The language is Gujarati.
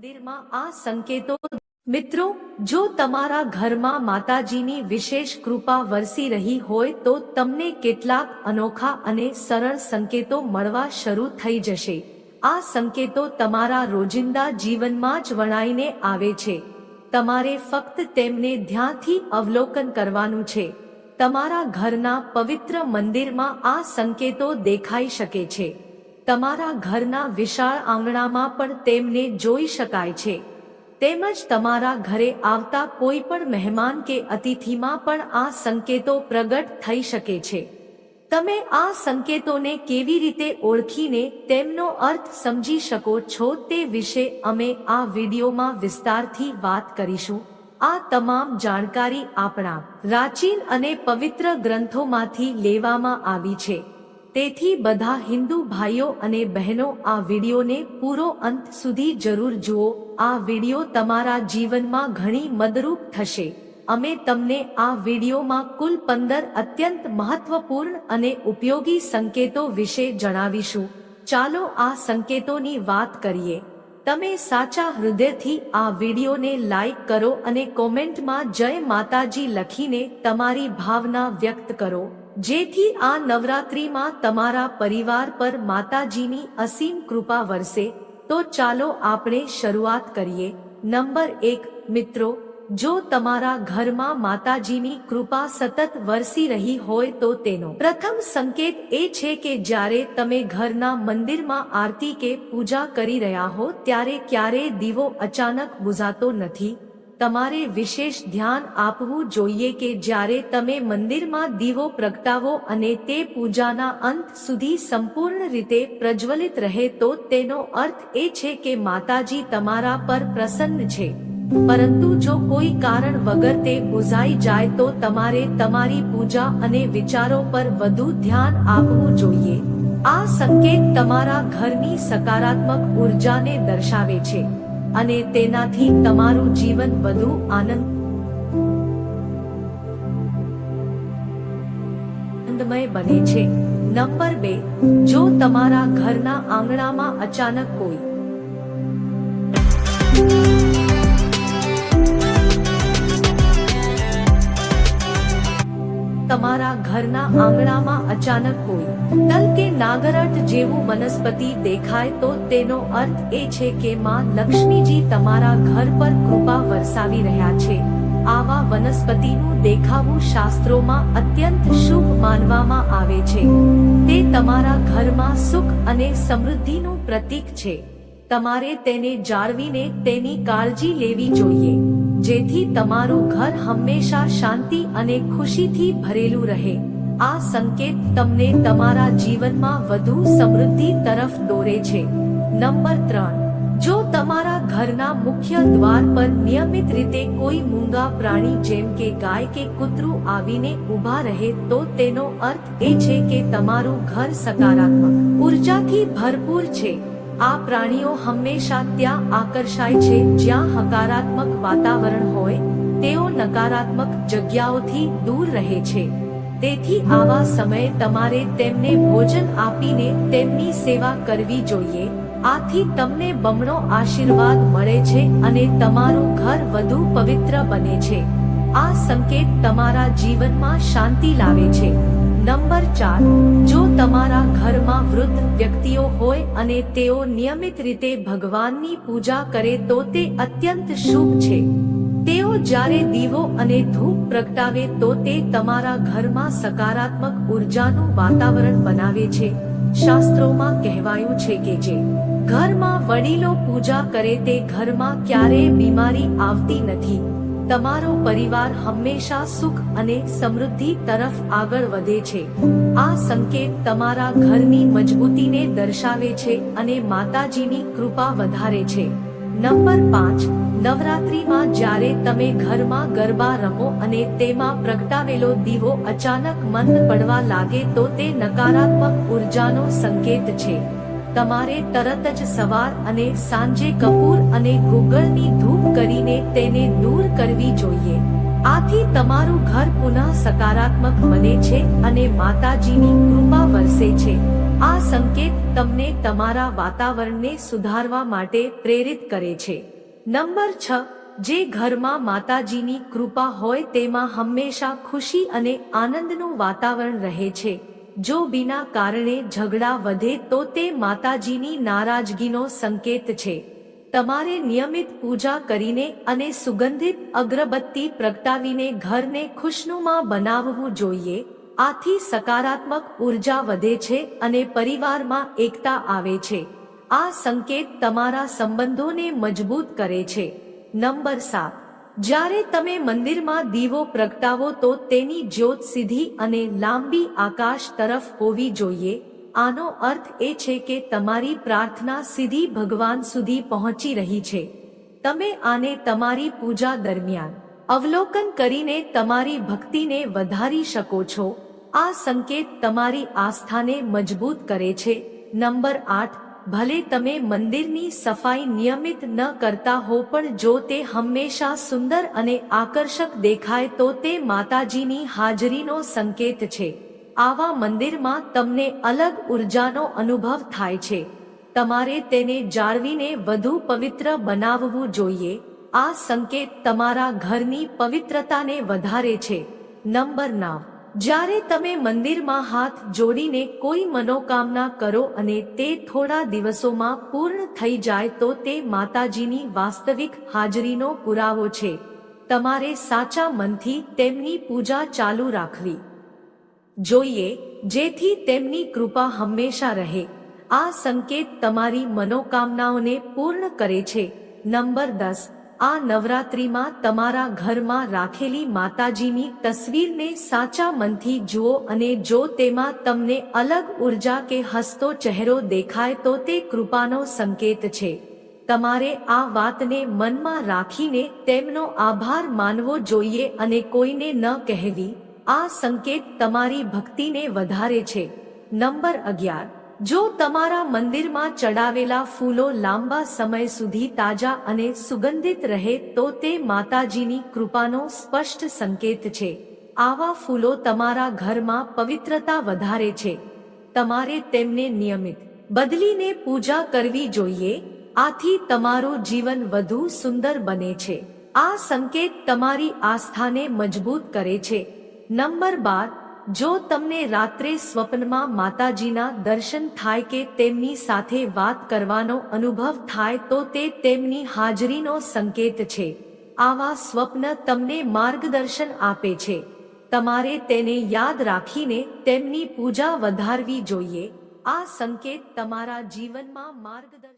મંદિરમાં આ સંકેતો, મિત્રો, જો તમારા ઘરમાં માતાજીની વિશેષ કૃપા વરસી રહી હોય તો તમને કેટલાક અનોખા અને સરળ સંકેતો મળવા શરૂ થઈ જશે. આ સંકેતો તમારા રોજિંદા જીવનમાં જ વણાઈને આવે છે. તમારે ફક્ત તેમને ધ્યાનથી અવલોકન કરવાનું છે. તમારા ઘરના પવિત્ર મંદિરમાં આ સંકેતો દેખાઈ શકે છે. તમારા ઘરના વિશાળ આંગણામાં પણ તેમને જોઈ શકાય છે. તેમજ તમારા ઘરે આવતા કોઈ પણ મહેમાન કે અતિથિમાં પણ આ સંકેતો પ્રગટ થઈ શકે છે. તમે આ સંકેતોને કેવી રીતે ઓળખીને તેમનો અર્થ સમજી શકો છો તે વિશે અમે આ વિડીયોમાં વિસ્તારથી વાત કરીશું. આ તમામ જાણકારી આપણા પ્રાચીન અને પવિત્ર ગ્રંથોમાંથી લેવામાં આવી છે. તેથી બધા હિન્દુ ભાઈઓ અને બહેનો આ વિડીયોને પૂરો અંત સુધી જરૂર જુઓ. આ વીડિયો તમારા જીવનમાં ઘણી મદરૂપ થશે. અમે તમને આ વિડીયોમાં કુલ પંદર અત્યંત મહત્વપૂર્ણ અને ઉપયોગી સંકેતો વિશે જણાવીશું. ચાલો આ સંકેતોની વાત કરીએ. તમે સાચા હૃદયથી આ વિડીયોને લાઈક કરો અને કોમેન્ટમાં જય માતાજી લખીને તમારી ભાવના વ્યક્ત કરો. જેથી આ નવરાત્રિમાં તમારા પરિવાર પર માતાજીની અસીમ કૃપા વરસે, તો ચાલો આપણે શરૂઆત કરીએ. નંબર એક, મિત્રો, જો તમારા ઘરમાં માતાજીની કૃપા સતત વરસી રહી હોય તો તેનો પ્રથમ સંકેત એ છે કે જ્યારે તમે ઘરના મંદિરમાં આરતી કે પૂજા કરી રહ્યા હો, ત્યારે ક્યારેય દીવો અચાનક બુઝાતો નથી. તમારે વિશેષ ધ્યાન આપવું જોઈએ કે જ્યારે તમે મંદિરમાં દીવો પ્રગટાવો અને તે પૂજાના અંત સુધી સંપૂર્ણ રીતે પ્રજ્વલિત રહે તો તેનો અર્થ એ છે કે માતાજી તમારા પર પ્રસન્ન છે. પરંતુ જો કોઈ કારણ વગર તે બુઝાઈ જાય તો તમારે તમારી પૂજા અને વિચારો પર વધુ ધ્યાન આપવું જોઈએ. આ સંકેત તમારા ઘરની સકારાત્મક ઉર્જાને દર્શાવે છે. અને તેનાથી તમારું જીવન વધુ આનંદમય બને છે. નંબર બે, જો તમારા ઘરના આંગણામાં અચાનક કોઈ તમારા ઘરના આંગણામાં અચાનક કોઈ. તલ કે નાગરટ જેવું વનસ્પતિ દેખાય તો તેનો અર્થ એ છે કે માં લક્ષ્મીજી તમારા ઘર પર કૃપા વરસાવી રહ્યા છે. આવા વનસ્પતિનું દેખાવું શાસ્ત્રોમાં અત્યંત શુભ માનવામાં આવે છે. તે તમારા ઘરમાં સુખ અને સમૃદ્ધિનું પ્રતીક છે. તમારે તેને જાળવીને તેની કાળજી લેવી જોઈએ. જેથી તમારું ઘર હંમેશા શાંતિ અને ખુશીથી ભરેલું રહે. આ સંકેત તમને તમારા જીવનમાં વધુ સમૃદ્ધિ તરફ દોરે છે. નંબર ત્રણ. જો તમારા ઘરના મુખ્ય દ્વાર પર નિયમિત રીતે કોઈ મૂંગા પ્રાણી જેમ કે ગાય કે કૂતરું આવીને ઊભા રહે તો તેનો અર્થ એ છે કે તમારું ઘર સકારાત્મક, ઉર્જાથી ભરપૂર છે. આ પ્રાણીઓ હંમેશા ત્યાં આકર્ષાય છે, જ્યાં હકારાત્મક વાતાવરણ હોય, તેઓ નકારાત્મક જગ્યાઓથી દૂર રહે છે. તેથી આવા સમયે તમારે તેમને ભોજન આપીને તેમની સેવા કરવી જોઈએ. આથી તમને બમણો આશીર્વાદ મળે છે અને તમારું ઘર વધુ પવિત્ર બને છે. આ સંકેત તમારા જીવનમાં શાંતિ લાવે છે. નંબર ચાર, જો તમારા ઘરમાં વૃદ્ધ વ્યક્તિઓ હોય અને તેઓ નિયમિત રીતે ભગવાનની પૂજા કરે તો તે અત્યંત શુભ છે. તેઓ જ્યારે દીવો અને ધૂપ પ્રગટાવે તો તે તમારા ઘરમાં સકારાત્મક ઉર્જાનું વાતાવરણ બનાવે છે. શાસ્ત્રોમાં કહેવાયું છે કે જે ઘરમાં વડીલો પૂજા કરે તે ઘરમાં ક્યારેય બીમારી આવતી નથી. તમારો પરિવાર હંમેશા સુખ અને સમૃદ્ધિ તરફ આગળ વધે છે. આ સંકેત તમારા ઘરની મજબૂતીને દર્શાવે છે અને માતાજીની કૃપા વધારે છે. નંબર પાંચ, નવરાત્રીમાં જ્યારે તમે ઘરમાં ગરબા રમો અને તેમાં પ્રગટાવેલો દીવો અચાનક મંદ પડવા લાગે તો તે નકારાત્મક ઉર્જાનો સંકેત છે. તમારે તરત જ સવાર અને સાંજે કપૂર અને ગુગળની ધૂપ કરીને તેને દૂર કરવી જોઈએ. આથી તમારું ઘર પુનઃ સકારાત્મક બને છે અને માતાજીની કૃપા વરસે છે. આ સંકેત તમને તમારા વાતાવરણને સુધારવા માટે પ્રેરિત કરે છે. નંબર છ, જે ઘરમાં માતાજીની કૃપા હોય તેમાં હંમેશા ખુશી અને આનંદનું વાતાવરણ રહે છે. જો બીના કારણે ઝઘડા વધે તો તે માતાજીની નારાજગીનો સંકેત છે. તમારે નિયમિત પૂજા કરીને અને સુગંધિત અગરબત્તી પ્રગટાવીને ઘરને ખુશનુમા બનાવવું જોઈએ. આથી સકારાત્મક ઊર્જા વધે છે અને પરિવારમાં એકતા આવે છે. આ સંકેત તમારા સંબંધોને મજબૂત કરે છે. નંબર સાત. જ્યારે તમે મંદિરમાં દીવો પ્રગટાવો તો તેની જ્યોત સીધી અને લાંબી આકાશ તરફ હોવી જોઈએ. આનો અર્થ એ છે કે તમારી પ્રાર્થના સીધી ભગવાન સુધી પહોંચી રહી છે. તમે આને તમારી પૂજા દરમિયાન અવલોકન કરીને તમારી ભક્તિને વધારી શકો છો. આ સંકેત તમારી આસ્થાને મજબૂત કરે છે. નંબર આઠ ભલે તમે મંદિરની સફાઈ નિયમિત ન કરતા હો, પણ જો તે હંમેશા સુંદર અને આકર્ષક દેખાય, તો તે માતાજીની હાજરીનો સંકેત છે. આવા મંદિરમાં તમને અલગ ઉર્જાનો અનુભવ થાય છે. તમારે તેને જાળવીને વધુ પવિત્ર બનાવવું જોઈએ. આ સંકેત તમારા ઘરની પવિત્રતાને વધારે છે. નંબર નવ જ્યારે તમે મંદિરમાં હાથ જોડીને કોઈ મનોકામના કરો અને તે થોડા દિવસોમાં પૂર્ણ થઈ જાય તો તે માતાજીની વાસ્તવિક હાજરીનો પુરાવો છે. તમારે સાચા મનથી તેમની પૂજા ચાલુ રાખવી. જોઈએ, જેથી તેમની કૃપા હંમેશા રહે. આ સંકેત તમારી મનોકામનાઓને પૂર્ણ કરે છે. નંબર દસ આ નવરાત્રિમાં તમારા ઘરમાં રાખેલી માતાજીની તસવીરને સાચા મનથી જુઓ અને જો તેમાં તમને અલગ ઊર્જા કે હસતો ચહેરો દેખાય તો તે કૃપાનો સંકેત છે. તમારે આ વાતને મનમાં રાખીને તેમનો આભાર માનવો જોઈએ અને કોઈને ન કહેવી. આ સંકેત તમારી ભક્તિને વધારે છે. નંબર અગિયાર. જો તમારા મંદિરમાં ચડાવેલા ફૂલો લાંબા સમય સુધી તાજા અને સુગંધિત રહે તો તે માતાજીની કૃપાનો સ્પષ્ટ સંકેત છે. આવા ફૂલો તમારા ઘરમાં પવિત્રતા વધારે છે. તમારે તેમને નિયમિત બદલીને પૂજા કરવી જોઈએ. આથી તમારું જીવન વધુ સુંદર બને છે. આ સંકેત તમારી આસ્થાને મજબૂત કરે છે. નંબર બાર જો તમને રાત્રે સ્વપ્નમાં માતાજીના દર્શન થાય કે તેમની સાથે વાત કરવાનો અનુભવ થાય તો તે તેમની હાજરીનો સંકેત છે. આવા સ્વપ્ન તમને માર્ગદર્શન આપે છે. તમારે તેને યાદ રાખીને તેમની પૂજા વધારવી જોઈએ. આ સંકેત તમારા જીવનમાં માર્ગદર્શન